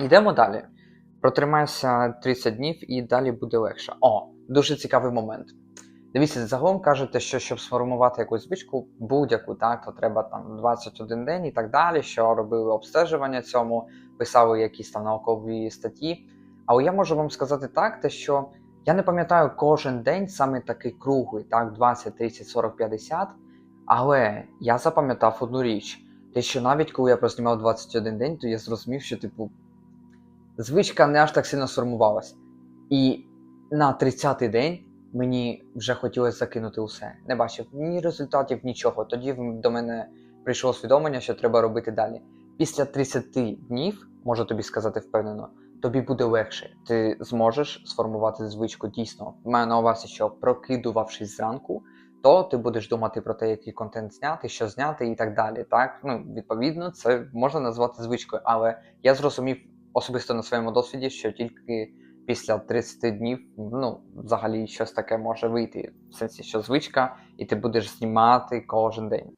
Йдемо далі. Протримайся 30 днів і далі буде легше. О, дуже цікавий момент. Дивіться, загалом кажете, що щоб сформувати якусь звичку, будь-яку, так, то треба там 21 день і так далі, що робили обстежування цьому, писали якісь там наукові статті. Але я можу вам сказати так, те, що я не пам'ятаю кожен день саме такий круглий, так, 20, 30, 40, 50. Але я запам'ятав одну річ: те, що навіть коли я прознімав 21 день, то я зрозумів, що типу звичка не аж так сильно сформувалась. І на 30-й день мені вже хотілося закинути усе. Не бачив ні результатів, нічого. Тоді до мене прийшло усвідомлення, що треба робити далі. Після 30 днів, можу тобі сказати впевнено, тобі буде легше. Ти зможеш сформувати звичку дійсно. Маю на увазі, що прокидувавшись зранку, то ти будеш думати про те, який контент зняти, що зняти і так далі. Так, ну відповідно, це можна назвати звичкою, але я зрозумів особисто на своєму досвіді, що тільки після 30 днів, ну, взагалі щось таке може вийти. В сенсі, що звичка, і ти будеш знімати кожен день.